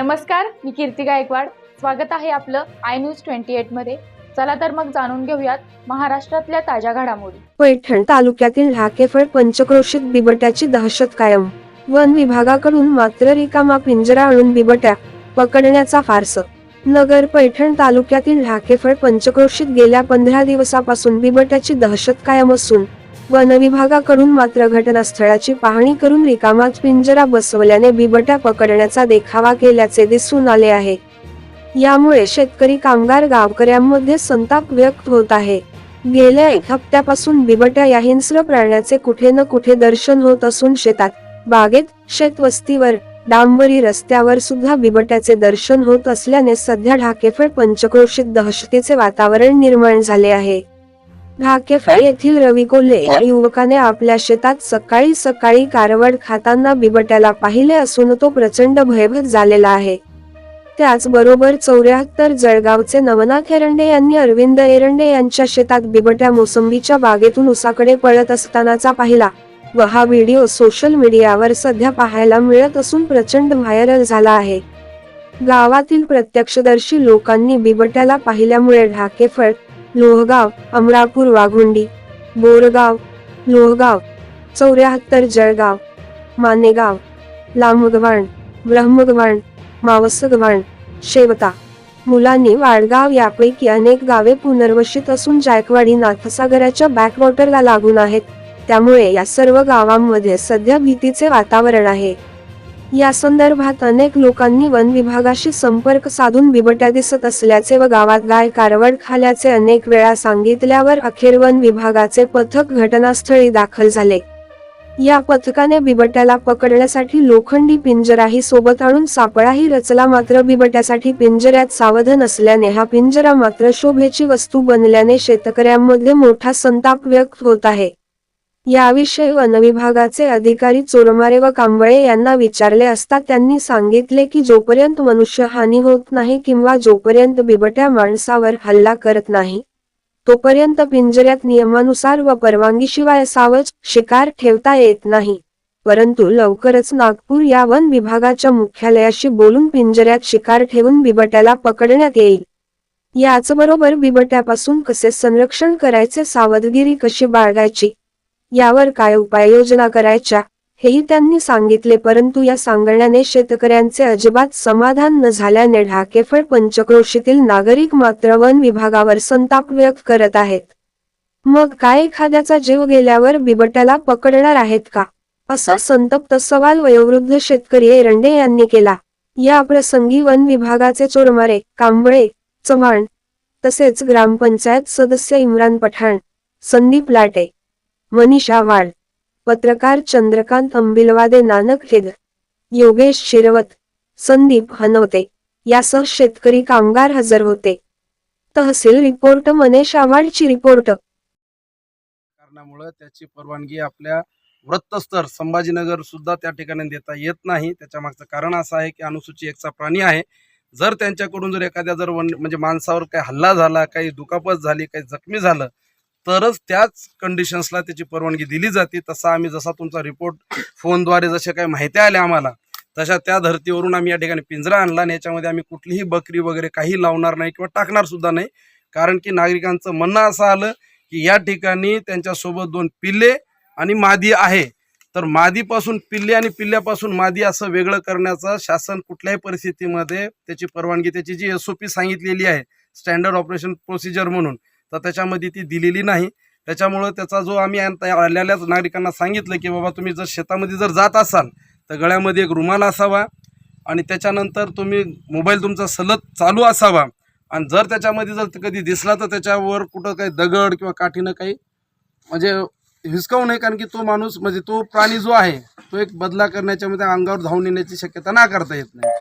नमस्कार मी कीर्ती गायकवाड. स्वागत आहे आपलं आय न्यूज ट्वेंटी एटमध्ये चला तर मग जाणून घेऊयात महाराष्ट्रातल्या ताज्या घडामोडी. पैठण तालुक्यातील ढाकेफळ पंचक्रोशीत बिबट्याची दहशत कायम. वन विभागाकडून मात्र रिकामा पिंजरा आणून बिबट्या पकडण्याचा फारस. नगर पैठण तालुक्यातील ढाकेफळ पंचक्रोशीत गेल्या पंधरा दिवसापासून बिबट्याची दहशत कायम असून वन विभागाकडून मात्र घटनास्थळाची पाहणी करून रिकामाच पिंजरा बसवल्याने बिबट्या पकडण्याचा देखावा केल्याचे दिसून आले आहे. यामुळे शेतकरी कामगार गावकऱ्यांमध्ये संताप व्यक्त होत आहे. गेल्या एक हप्त्यापासून बिबट्या या हिंस्र प्राण्याचे कुठे न कुठे दर्शन होत असून शेतात बागेत शेतवस्तीवर डांबरी रस्त्यावर सुद्धा बिबट्याचे दर्शन होत असल्याने सध्या ढाकेफळ पंचक्रोशीत दहशतीचे वातावरण निर्माण झाले आहे. ढाकेफळ येथील रवी कोल्हे या युवकाने आपल्या शेतात सकाळी सकाळी कारवड खाताना बिबट्याला पाहिले असून तो प्रचंड भयभीत झालेला आहे. त्याचबरोबर चौऱ्याहत्तर जळगावचे नवनाथ एरंडे यांनी अरविंद एरंडे यांच्या शेतात बिबट्या मोसंबीच्या बागेतून उसाकडे पळत असतानाचा पाहिला व हा व्हिडिओ सोशल मीडियावर सध्या पाहायला मिळत असून प्रचंड व्हायरल झाला आहे. गावातील प्रत्यक्षदर्शी लोकांनी बिबट्याला पाहिल्यामुळे ढाकेफळ लोहगाव अमरापूर वाघुंडी बोरगाव लोहगाव चौऱ्याहत्तर जळगाव मानेगाव लांबगव्हाण ब्रह्मगव्हाण मावसगव्हाण शेवता. मुलांनी वाडगाव यापैकी अनेक गावे पुनर्वसित असून जायकवाडी नाथसागराच्या बॅकवॉटरला लागून आहेत. त्यामुळे या सर्व गावांमध्ये सध्या भीतीचे वातावरण आहे. या संदर्भात अनेक लोकांनी वन विभागाशी संपर्क साधून बिबट्या दिसत असल्याचे व गावात गाय कारवड खाल्याचे अनेक वेळा सांगितल्यावर अखेर वन विभागाचे पथक घटनास्थळी दाखल झाले. या पथकाने बिबट्याला पकडण्यासाठी लोखंडी पिंजराही सोबत आणून सापळाही रचला मात्र बिबट्यासाठी पिंजऱ्यात सावधान असल्याने हा पिंजरा मात्र शोभेची वस्तू बनल्याने शेतकऱ्यांमध्ये मोठा संताप व्यक्त होत आहे. याविषयी वनविभागाचे अधिकारी चोरमारे व कांबळे यांना विचारले असता त्यांनी सांगितले की जोपर्यंत मनुष्य हानी होत नाही किंवा जोपर्यंत बिबट्या माणसावर हल्ला करत नाही तोपर्यंत पिंजऱ्यात नियमानुसार व परवानगीशिवाय सावज शिकार ठेवता येत नाही. परंतु लवकरच नागपूर या वन विभागाच्या मुख्यालयाशी बोलून पिंजऱ्यात शिकार ठेवून बिबट्याला पकडण्यात येईल. याचबरोबर बिबट्यापासून कसे संरक्षण करायचे सावधगिरी कशी बाळगायची यावर काय उपाययोजना करायच्या हेही त्यांनी सांगितले परंतु या सांगण्याने शेतकऱ्यांचे अजिबात समाधान न झाल्याने ढाकेफळ पंचक्रोशीतील नागरिक मात्र वन विभागावर संताप व्यक्त करत आहेत. मग काय एखाद्याचा जीव गेल्यावर बिबट्याला पकडणार आहेत का? असा संतप्त सवाल वयोवृद्ध शेतकरी एरंडे यांनी केला. या प्रसंगी वन विभागाचे चोरमारे कांबळे चव्हाण तसेच ग्रामपंचायत सदस्य इम्रान पठाण संदीप लाटे मनीषा वाड पत्रकार चंद्रकांत अंबिलवादे नानक हेद. योगेश शिरवत. संदीप हनवते. यासह शेतकरी कामगार हजर होते. तहसील रिपोर्ट मनेश आव्हाडची रिपोर्ट. कारणामुळे त्याची परवानगी आपल्या वृत्तस्तर संभाजीनगर सुद्धा त्या ठिकाणी देता येत नाही. त्याच्या मागचं कारण असं आहे की अनुसूची एकचा प्राणी आहे. जर त्यांच्याकडून जर एखाद्या जर वन म्हणजे माणसावर काही हल्ला झाला काही दुखापत झाली काही जखमी झालं तरच त्याच कंडिशन्सला त्याची परवानगी दिली जाते. तसा आम्ही जसा तुमचा रिपोर्ट फोनद्वारे जशा काही माहिती आल्या आम्हाला तशा त्या धर्तीवरून आम्ही या ठिकाणी पिंजरा आणला आणि याच्यामध्ये आम्ही कुठलीही बकरी वगैरे काही लावणार नाही किंवा टाकणार सुद्धा नाही. कारण की नागरिकांचं म्हणणं असं आलं की या ठिकाणी त्यांच्यासोबत दोन पिल्ले आणि मादी आहे. तर मादीपासून पिल्ले आणि पिल्ल्यापासून मादी असं वेगळं करण्याचं शासन कुठल्याही परिस्थितीमध्ये त्याची परवानगी त्याची जी एस ओ पी सांगितलेली आहे स्टँडर्ड ऑपरेशन प्रोसिजर म्हणून तर त्याच्यामध्ये ती दिलेली नाही. त्याच्यामुळं त्याचा जो आम्ही आलेल्याच नागरिकांना सांगितलं की बाबा तुम्ही जर शेतामध्ये जर जात असाल तर गळ्यामध्ये एक रुमाल असावा आणि त्याच्यानंतर तुम्ही मोबाईल तुमचा सलग चालू असावा. आणि जर त्याच्यामध्ये जर कधी दिसला तर त्याच्यावर कुठं काही दगड किंवा काठीनं काही म्हणजे हिसकावू नये कारण की तो माणूस म्हणजे तो प्राणी जो आहे तो एक बदला करण्याच्या मध्ये अंगावर धावून येण्याची शक्यता नाकारता येत नाही.